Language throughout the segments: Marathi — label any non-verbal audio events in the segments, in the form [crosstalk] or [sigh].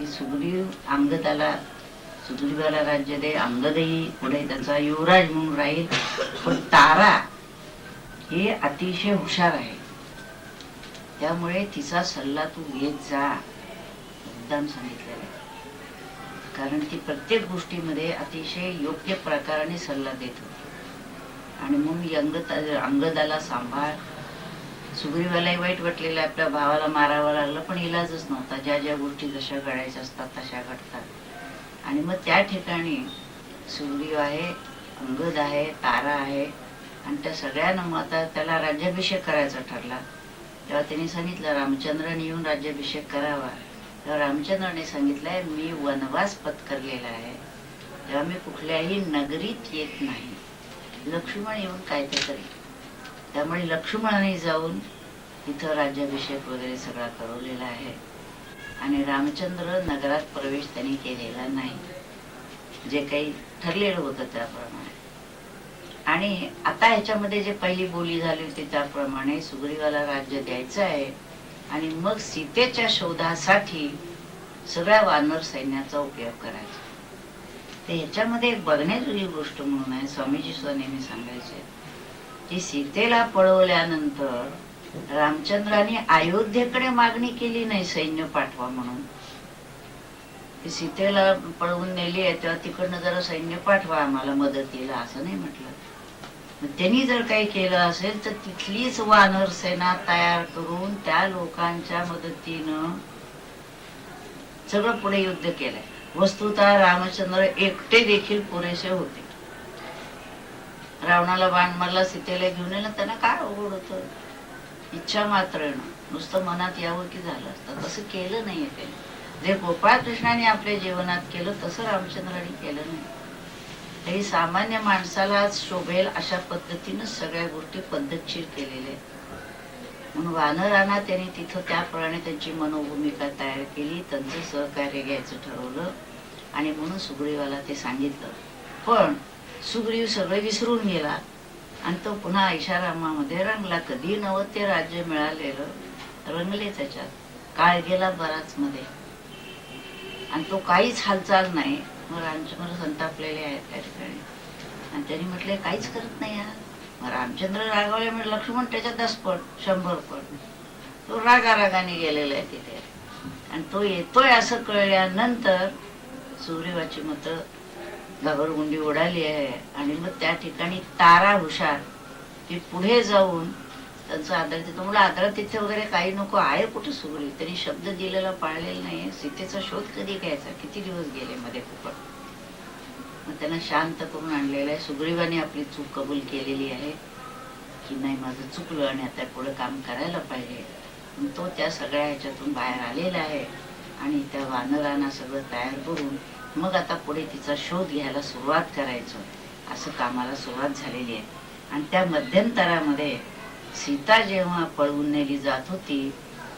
की सुग्रीव अंगदाला सुग्रीवाला राज्य दे अंगदही पुढे त्याचा युवराज म्हणून राहील. पण तारा हे अतिशय हुशार आहे. त्यामुळे तिचा सल्ला तू घेत जा मुद्दाम सांगितलेला आहे. कारण ती प्रत्येक गोष्टीमध्ये अतिशय योग्य प्रकाराने सल्ला देत होती. आणि म्हणून अंगदाला सांभाळ सुग्रीवालाही वाईट वाटलेलं आहे, आपल्या भावाला मारावं लागलं पण इलाजच नव्हता. ज्या ज्या गोष्टी जशा घडायच्या असतात तशा घडतात. आणि मग त्या ठिकाणी सुग्रीव आहे अंगद आहे तारा आहे आणि त्या सगळ्यांना मग आता त्याला राज्याभिषेक करायचा ठरला. तेव्हा त्यांनी सांगितलं रामचंद्राने येऊन राज्याभिषेक करावा. तेव्हा रामचंद्राने सांगितलंय मी वनवास पत्करलेला आहे. तेव्हा मी कुठल्याही नगरीत येत नाही. लक्ष्मण येऊन काय ते करेल त्यामुळे लक्ष्मणाने जाऊन इथं राज्याभिषेक वगैरे सगळा करवलेला आहे. आणि रामचंद्र नगरात प्रवेश त्यांनी केलेला नाही. जे काही ठरलेलं होतं त्याप्रमाणे. आणि आता ह्याच्यामध्ये जे पहिली बोली झाली होती त्याप्रमाणे सुग्रीवाला राज्य द्यायचं आहे. आणि मग सीतेच्या शोधासाठी सगळ्या वानर सैन्याचा उपयोग करायचा. तर ह्याच्यामध्ये एक बघण्याजोगी गोष्ट म्हणून आहे. स्वामीजी सुद्धा नेहमी सांगायचे की सीतेला पळवल्यानंतर रामचंद्राने अयोध्येकडे मागणी केली नाही सैन्य पाठवा म्हणून. की सीतेला पळवून नेली आहे तेव्हा तिकडनं जरा सैन्य पाठवा आम्हाला मदतीला असं नाही म्हटलं. त्यांनी जर काही केलं असेल तर तिथलीच वानर सेना तयार करून त्या लोकांच्या मदतीनं सगळं पुढे युद्ध केलंय. वस्तुतः रामचंद्र एकटे देखील पुरेसे होते. रावणाला बाण मारला सीतेला घेऊन येणं त्यांना काय अवघड होतं? इच्छा मात्र येणं नुसतं मनात यावं की झालं असतं. तसं केलं नाहीये त्याने जे गोपाळकृष्णाने आपल्या जीवनात केलं तसं रामचंद्राने केलं नाही. हे सामान्य माणसाला शोभेल अशा पद्धतीनं सगळ्या गोष्टी पद्धतशीर केलेल्या आहेत. म्हणून वानरांना त्यांनी तिथं त्याप्रमाणे त्यांची मनोभूमिका तयार केली. त्यांचं सहकार्य घ्यायचं ठरवलं. आणि म्हणून सुग्रीवाला ते सांगितलं. पण सुग्रीव सगळं विसरून गेला आणि तो पुन्हा ऐशारामामध्ये रंगला. कधी नवं ते राज्य मिळालेलं रंगले त्याच्यात. काळ गेला बराच मध्ये आणि तो काहीच हालचाल नाही. मग रामचंद्र संतापलेले आहेत त्या ठिकाणी. आणि त्यांनी म्हटले काहीच करत नाही यार मग रामचंद्र रागावले म्हणजे लक्ष्मण त्याच्या दस पट शंभर पट तो रागा रागाने गेलेला आहे तिथे. आणि तो येतोय असं कळल्यानंतर सुग्रीवाची मतं घाबरगुंडी उडाली आहे. आणि मग त्या ठिकाणी तारा हुशार ती पुढे जाऊन त्यांचं आदर तिथं मला आदर तिथे वगैरे काही नको आहे कुठं सुगरी तरी शब्द दिलेला पाळलेला नाही सीतेचा शोध कधी घ्यायचा? किती दिवस गेले मध्ये फुकट? मग त्यांना शांत करून आणलेलं आहे. सुग्रीवाने आपली चूक कबूल केलेली आहे की नाही माझं चुकलं आणि आता पुढे काम करायला पाहिजे. तो त्या सगळ्या ह्याच्यातून बाहेर आलेला आहे. आणि त्या वानरांना सगळं तयार करून मग आता पुढे तिचा शोध घ्यायला सुरुवात करायचं. असं कामाला सुरुवात झालेली आहे. आणि त्या मध्यंतरामध्ये सीता जेव्हा पळवून नेली जात होती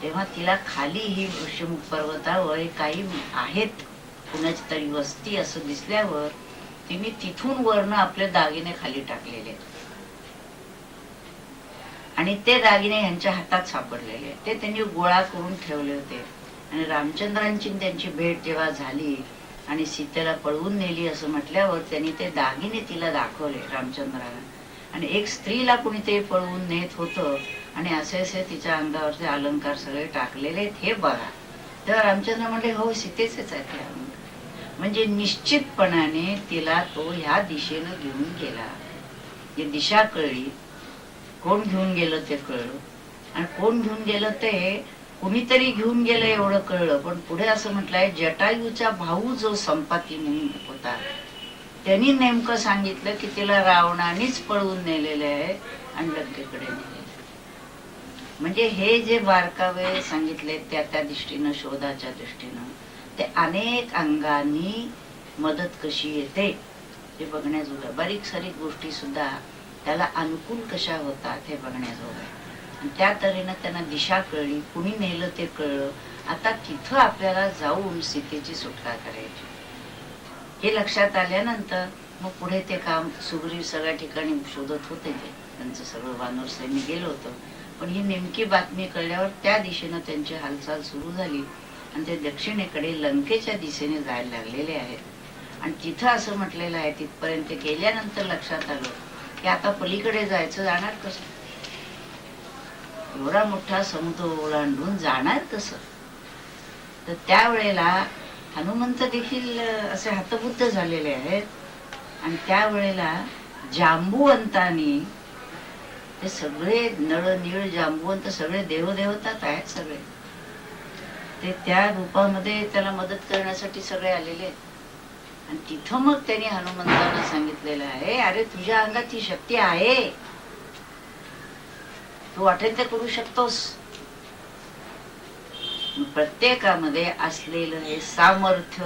तेव्हा तिला खाली ही ऋषमुख पर्वतावर काही आहेत. कुणाची तरी वस्ती असं दिसल्यावर तिने तिथून वरनं आपले दागिने खाली टाकलेले. आणि ते दागिने यांच्या हातात सापडलेले. ते त्यांनी गोळा करून ठेवले होते. आणि रामचंद्रांची त्यांची भेट जेव्हा झाली आणि सीतेला पळवून नेली असं म्हटल्यावर त्यांनी ते दागिने तिला दाखवले रामचंद्राला. आणि एक स्त्रीला कुणीतरी पळवून नेत होतं आणि असे असे तिच्या अंगावरचे अलंकार सगळे टाकलेले हे बघा. तेव्हा रामचंद्र म्हणले हो सीतेचेच आहेत हे अलंकार. म्हणजे निश्चितपणाने तिला तो ह्या दिशेनं घेऊन गेला. जे दिशा कळली कोण घेऊन गेलं ते कळलं. आणि कोण घेऊन गेलं ते कुणीतरी घेऊन गेलं एवढं कळलं. पण पुढे असं म्हटलंय जटायूचा भाऊ जो संपाती म्हणून होता त्यांनी नेमकं सांगितलं की तिला रावणानेच पळवून नेलेले आहे आणि लंकेकडे नेले म्हणजे हे जे बारकावे सांगितले त्या त्या दृष्टीनं शोधाच्या दृष्टीनं ते अनेक अंगांनी मदत कशी येते हे बघण्याजोगं. बारीक सारीक गोष्टी सुद्धा त्याला अनुकूल कशा होतात हे बघण्याजोगं. आहे. त्या तऱ्हेनं त्यांना दिशा कळली कुणी नेलं ते कळलं. आता तिथं आपल्याला जाऊन सीतेची सुटका करायची. हे लक्षात आल्यानंतर मग पुढे ते काम सुग्रीव सगळ्या ठिकाणी शोधत होते ते. त्यांचं सगळं वानर सैन्य गेलं होतं. पण ही नेमकी बातमी कळल्यावर त्या दिशेनं त्यांची हालचाल सुरू झाली. आणि ते दक्षिणेकडे लंकेच्या दिशेने जायला लागलेले आहेत. आणि तिथं असं म्हटलेलं आहे तिथपर्यंत गेल्यानंतर लक्षात आलं की आता पलीकडे जायचं जाणार कसं? एवढा मोठा समुद्र ओलांडून जाणार कसं? तर त्यावेळेला हनुमंत देखील असे हतबुद्ध झालेले आहेत. आणि त्यावेळेला जांबुवंतानी ते सगळे नळ निळ जांबुवंत सगळे देवदेवतात आहेत सगळे. ते त्या रूपामध्ये त्याला मदत करण्यासाठी सगळे आलेले आहेत. आणि तिथं मग त्यांनी हनुमंतांना सांगितलेलं आहे अरे तुझ्या अंगात ही शक्ती आहे. तू वाटेल ते करू शकतोस. प्रत्येकामध्ये असलेलं हे सामर्थ्य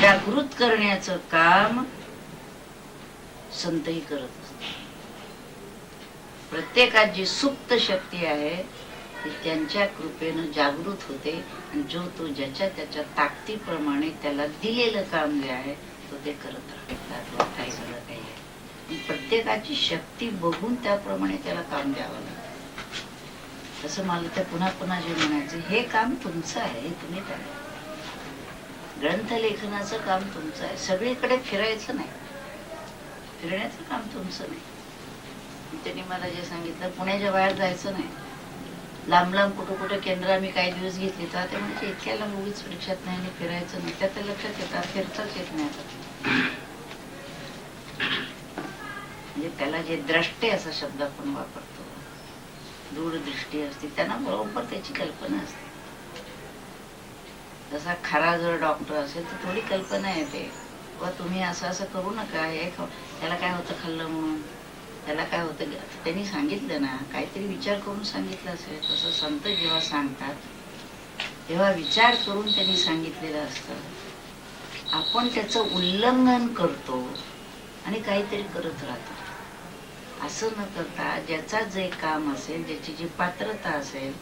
जागृत करण्याचं काम संतही करत असत. प्रत्येकात जी सुप्त शक्ती आहे ती त्यांच्या कृपेनं जागृत होते आणि जो तो ज्याच्या त्याच्या ताकदीप्रमाणे त्याला दिलेलं काम जे आहे तो ते करत राहतात प्रत्येकाची शक्ती बघून त्याप्रमाणे त्याला काम द्यावं लागतं. तसं मला ते पुन्हा पुन्हा जे म्हणायचं हे काम तुमचं आहे हे तुम्ही करा. ग्रंथ लेखनाचं काम तुमचं आहे. सगळीकडे फिरायचं नाही. फिरण्याचं काम तुमचं नाही. त्यांनी मला जे सांगितलं पुण्याच्या बाहेर जायचं नाही. लांब लांब कुठं कुठं केंद्र आम्ही काही दिवस घेतले तर ते म्हणजे इतक्या लांब उगीच रिक्षात नाही आणि फिरायचं नाही. त्यात लक्षात येतात फिरताच येत नाही आता. म्हणजे त्याला जे द्रष्टे असा शब्द आपण वापरतो. दूरदृष्टी असते त्यांना बरोबर त्याची कल्पना असते. जसा खरा जर डॉक्टर असेल तर थोडी कल्पना येते. व तुम्ही असं असं करू नका हे त्याला काय होतं खाल्लं म्हणून? त्याला काय होतं? त्यांनी सांगितलं ना काहीतरी विचार करून सांगितलं असेल. तसं संत जेव्हा सांगतात तेव्हा विचार करून त्यांनी सांगितलेलं असतं. आपण त्याचं उल्लंघन करतो आणि काहीतरी करत राहतो. असं न करता ज्याचा जे काम असेल ज्याची जी पात्रता असेल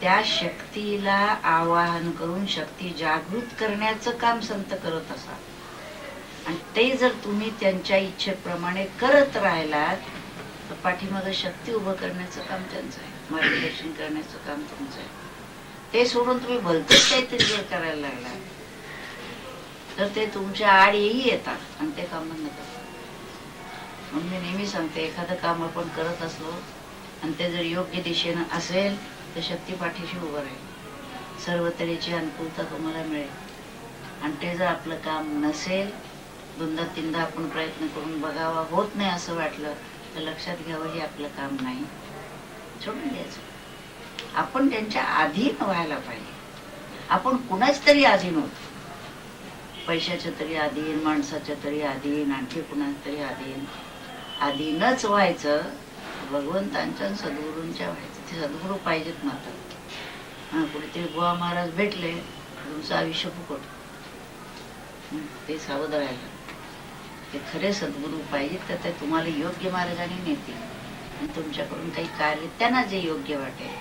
त्या शक्तीला आवाहन करून शक्ती जागृत करण्याचं काम संत करत असा आणि ते जर तुम्ही त्यांच्या इच्छेप्रमाणे करत राहिलात तर पाठीमाग शक्ती उभं करण्याचं काम त्यांचं आहे. मार्गदर्शन करण्याचं काम तुमचं आहे. ते सोडून तुम्ही भलतच काहीतरी जर करायला लागला तर ते तुमच्या आड येई येतात आणि ते काम बंद करतात म्हणून मी नेहमी सांगते एखादं काम आपण करत असलो आणि ते जर योग्य दिशेनं असेल तर शक्ती पाठीशी उभं राहील. सर्व तऱ्हेची अनुकूलता तुम्हाला मिळेल. आणि ते जर आपलं काम नसेल दोनदा तीनदा आपण प्रयत्न करून बघावा होत नाही असं वाटलं तर लक्षात घ्यावं हे आपलं काम नाही. सोडून द्यायचं आपण त्यांच्या अधीन व्हायला पाहिजे. आपण कुणाच तरी अधीन होतो. पैशाच्या तरी अधीन माणसाच्या तरी अधीन आणखी कुणाच तरी अधीन. अधीनच व्हायचं भगवंतांच्या सद्गुरूंच्या व्हायचं. ते सद्गुरू पाहिजेत मात्र हा कुठेतरी बुवा महाराज भेटले तुमचं आयुष्य फुकट. ते सावध राहिलं ते खरे सद्गुरू पाहिजेत तर ते तुम्हाला योग्य मार्गाने नेतील. आणि तुमच्याकडून काही कार्य त्यांना जे योग्य वाटेल.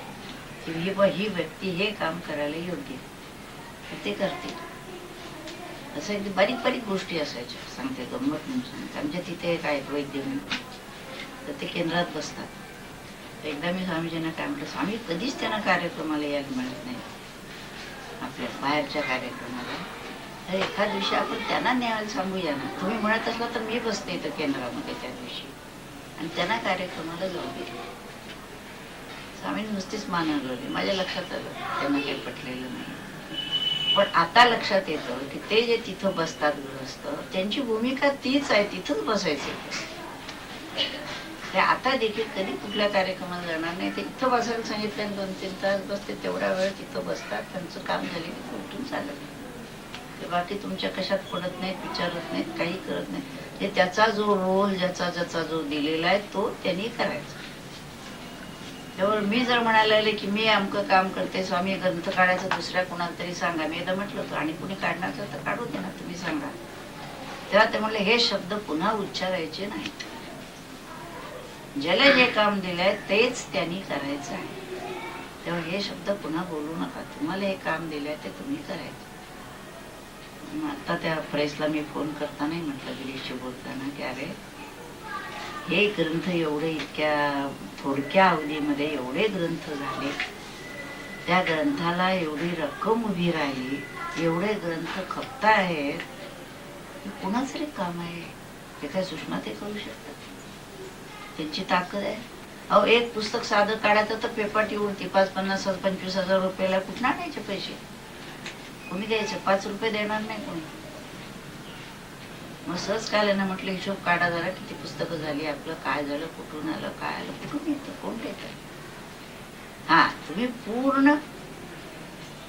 की ही ही व्यक्ती हे काम करायला योग्य ते करतील. असं अगदी बारीक बारीक गोष्टी असायच्या सांगते गंमत म्हणून सांगते. आमच्या तिथे एक आहेत वैद्य म्हणून तर ते केंद्रात बसतात. एकदा मी स्वामीजींना काय म्हटलं स्वामी कधीच त्यांना कार्यक्रमाला यायला मिळत नाही. आपल्या बाहेरच्या कार्यक्रमाला. तर एका दिवशी आपण त्यांना न्यायला सांगूया ना. तुम्ही म्हणत असला तर मी बसते इथं केंद्रामध्ये त्या दिवशी. आणि त्यांना कार्यक्रमाला जाऊ दे. स्वामींनी नुसतीच मान माझ्या लक्षात आलं त्यांना काही पटलेलं नाही. पण आता लक्षात येतं की ते जे तिथं बसतात गृहस्थ त्यांची भूमिका तीच आहे तिथंच बसायची. ते आता देखील कधी कुठल्या कार्यक्रमाला जाणार नाही. ते इथं बसायला सांगितलं दोन तीन तास बसते तेवढा वेळ तिथं बसतात त्यांचं काम झाले की कुठून उठून चालत ते बाकी तुमच्या कशात पडत नाहीत विचारत नाहीत काही करत नाहीत. ते त्याचा जो रोल ज्याचा ज्याचा जो दिलेला आहे तो त्यांनी करायचा. त्यामुळे मी जर म्हणायला लागले की मी अमकं काम करते स्वामी ग्रंथ काढायचं दुसऱ्या कोणाला तरी सांगा. मी एकदा म्हटलं होतं आणि कुणी काढणार तर काढू दे ना तुम्ही सांगा. तेव्हा ते म्हणले हे शब्द पुन्हा उच्चारायचे नाही. ज्याला जे काम दिलंय तेच त्यांनी करायचं आहे. तेव्हा हे शब्द पुन्हा बोलू नका. तुम्हाला हे काम दिलंय ते तुम्ही करायचं. मग आता त्या प्रेसला मी फोन करता नाही म्हटलं गिरीशशी बोलताना की अरे हे ग्रंथ एवढे इतक्या थोडक्या अवधीमध्ये एवढे ग्रंथ झाले. त्या ग्रंथाला एवढी रक्कम उभी राहिली एवढे ग्रंथ खपता आहेत हे कुणाच रे काम आहे? हे काय सुषमा ते करू शकतात? त्यांची ताकद आहे. अहो एक पुस्तक साधं काढायचं तर पेपाटी ती पाच पन्नास हजार पंचवीस हजार रुपयाला कुठला आणायचे पैसे? कोणी द्यायचे? पाच रुपये देणार नाही कोणी? मग सहज काय ना म्हटलं हिशोब काढा जरा किती पुस्तकं झाली आपलं काय झालं कुठून आलं काय आलं कुठून येतं कोण देत? हा तुम्ही पूर्ण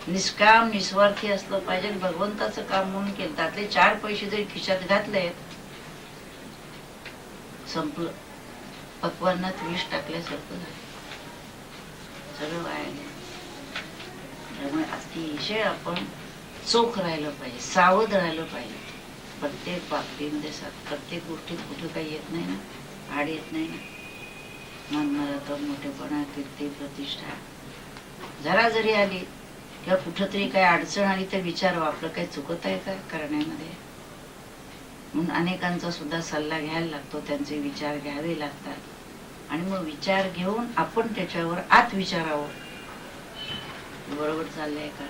निष्काम निस्वार्थी असलं पाहिजे. भगवंताचं काम म्हणून केलं. त्यातले चार पैसे जरी खिशात घातले संपलं. पक्वांनात विष टाकल्यासारखं झालं. सगळं वाया त्यामुळे अतिशय आपण चोख राहिलं पाहिजे सावध राहिलं पाहिजे. प्रत्येक बाबतीत देशात प्रत्येक गोष्टीत कुठं काही येत नाही ना आड येत नाही ना. मन मला तर मोठेपणा कीर्ती प्रतिष्ठा. जरा जरी आली किंवा कुठं काही अडचण आली तर विचारावं आपलं काही चुकत आहे का करण्यामध्ये? म्हणून अनेकांचा सुद्धा सल्ला घ्यायला लागतो त्यांचे विचार घ्यावे लागतात. आणि मग विचार घेऊन आपण त्याच्यावर आत विचारावं बरोबर चाललंय का?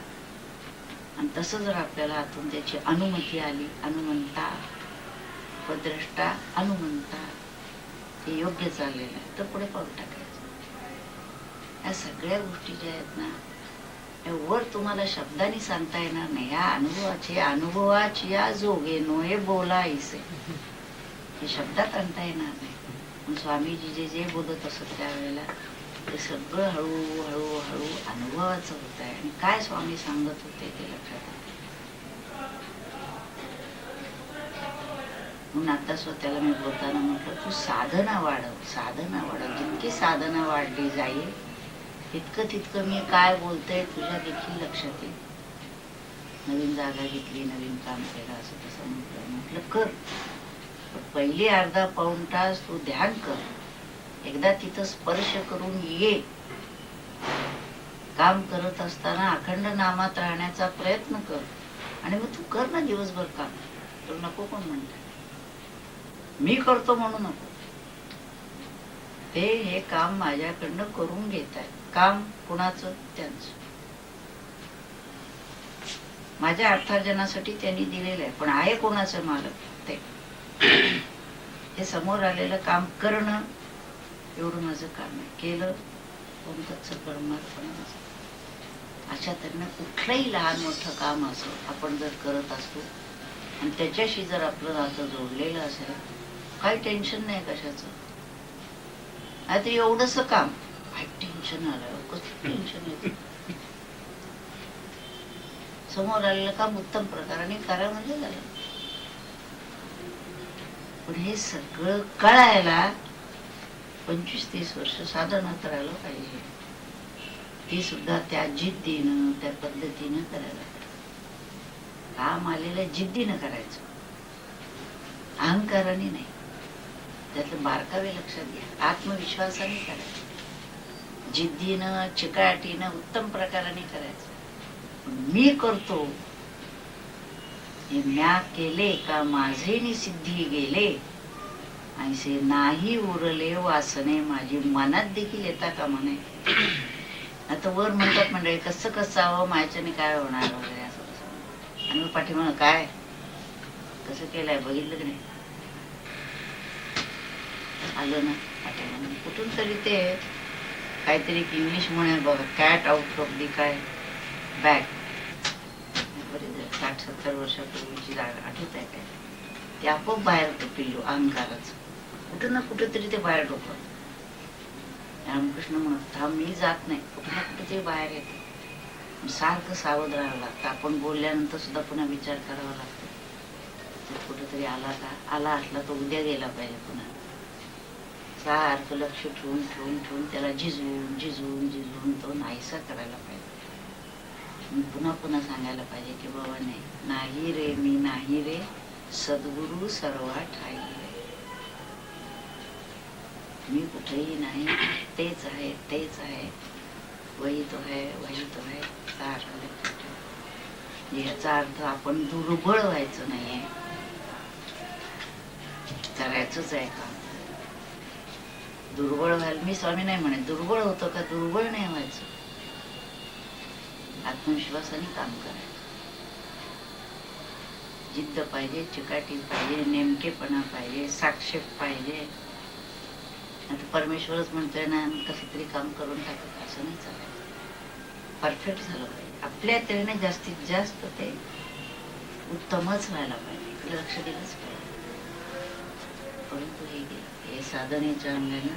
आणि तसं जर आपल्याला आतून त्याची अनुमती आली अनुमंता उपद्रष्टा अनुमंता हे योग्य चाललेलं आहे तर पुढे पाऊल टाकायचं. या सगळ्या गोष्टी ज्या आहेत ना या वर तुम्हाला शब्दांनी सांगता येणार नाही. या अनुभवाचे अनुभवाची या जोगे नो हे बोलायचे हे शब्दात आणता येणार नाही. स्वामीजी जे जे बोलत असत त्यावेळेला ते सगळं हळू हळू हळू अनुभवाचं होत आहे आणि काय स्वामी सांगत होते ते लक्षात म्हणून आता स्वतःला मी बोलताना म्हटलं तू साधना वाढव साधना वाढव. जितकी साधना वाढली जाईल तितकं तितकं मी काय बोलतय तुझ्या देखील लक्षात येईल. नवीन जागा घेतली नवीन काम केलं असं तसं म्हटलं. म्हटलं कर. पहिली अर्धा पाऊण तास तू ध्यान कर. एकदा तिथं स्पर्श करून ये. काम करत असताना अखंड नामात राहण्याचा प्रयत्न कर. आणि मग तू कर ना दिवसभर काम. तर नको पण म्हणत? मी करतो म्हणू नको. ते हे काम माझ्याकडनं करून घेत आहेत काम कुणाचं? त्यांचं. माझ्या अर्थार्जनासाठी त्यांनी दिलेलं आहे. पण आहे कोणाचं मालक? ते. हे समोर आलेलं काम करणं एवढं माझं काम आहे. केलं कोणतंच परमार्पण अशा तऱ्हेनं कुठलंही लहान मोठं काम असो आपण जर करत असतो आणि त्याच्याशी जर आपलं नातं जोडलेलं असेल काही टेन्शन नाही कशाचं. आता एवढंच काम काय टेन्शन आलं कसं टेन्शन येतं समोर आलेलं काम उत्तम प्रकाराने करा म्हणजे झालं. पण हे सगळं कळायला पंचवीस तीस वर्ष साधनात आलं पाहिजे. ती सुद्धा त्या जिद्दीनं त्या पद्धतीनं करायला काम आलेलं जिद्दीनं करायचं. अहंकाराने नाही. त्यातलं बारकावे लक्षात घ्या. आत्मविश्वासाने करायचं. जिद्दीनं चिकाटीनं उत्तम प्रकाराने करायचं. मी करतो. हे म्या केले का माझेनी सिद्धी गेले? ऐसे नाही उरले वासने माझी मनात देखील येता का म्हणे? [clears throat] आता वर म्हणतात मंडळी कसं कसं हवं माझ्याने काय होणार वगैरे असं आणि मग पाठीमाग काय? कसं केलंय बघितलं की नाही? आलं ना पाठीमागं. कुठून तरी ते काहीतरी इंग्लिश म्हणे बघा कॅट आउट ऑफ दी काय? बॅग साठ सत्तर वर्षापूर्वीची जागा आठवत आहे काय? ते आपोआप बाहेर होतं पिल्लू अहंकाराचं कुठं ना कुठं तरी ते बाहेर डोकं. रामकृष्ण म्हणत हा मी जात नाही कुठं ना कुठं ते बाहेर येतं. सारखं सावध राहावं लागतं. आपण बोलल्यानंतर सुद्धा पुन्हा विचार करावा लागतो. कुठंतरी आला का आला असला तो उद्या गेला पाहिजे पुन्हा. सारखं लक्ष ठेवून ठेवून ठेवून त्याला झिजवून झिजवून झिजवून तो नाहीसा करायला पाहिजे. पुन्हा पुन्हा सांगायला पाहिजे की बाबा नाही नाही रे मी नाही रे. सद्गुरु सर्वा ठाई रे. मी कुठेही नाही तेच आहे तेच आहे वही तो है वही तो है याचा अर्थ आपण दुर्बळ व्हायचं नाहीये करायचंच आहे का दुर्बळ व्हायला मी स्वामी नाही म्हणे दुर्बळ होतो का दुर्बळ नाही व्हायचं आत्मविश्वासाने काम करायचं जिद्द पाहिजे चिकाटी पाहिजे नेमकेपणा पाहिजे साक्षेप पाहिजे आता परमेश्वरच म्हणतोय ना कसं तरी काम करून टाकत असं नाही चालत. परफेक्ट झालं पाहिजे. आपल्या तऱ्हेने जास्तीत जास्त ते उत्तमच व्हायला पाहिजे. लक्ष दिलंच पाहिजे. परंतु हे हे साधनेच्या अंगाने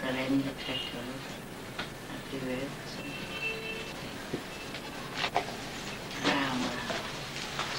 सगळ्यांनी लक्षात ठेवलं आपली वेळ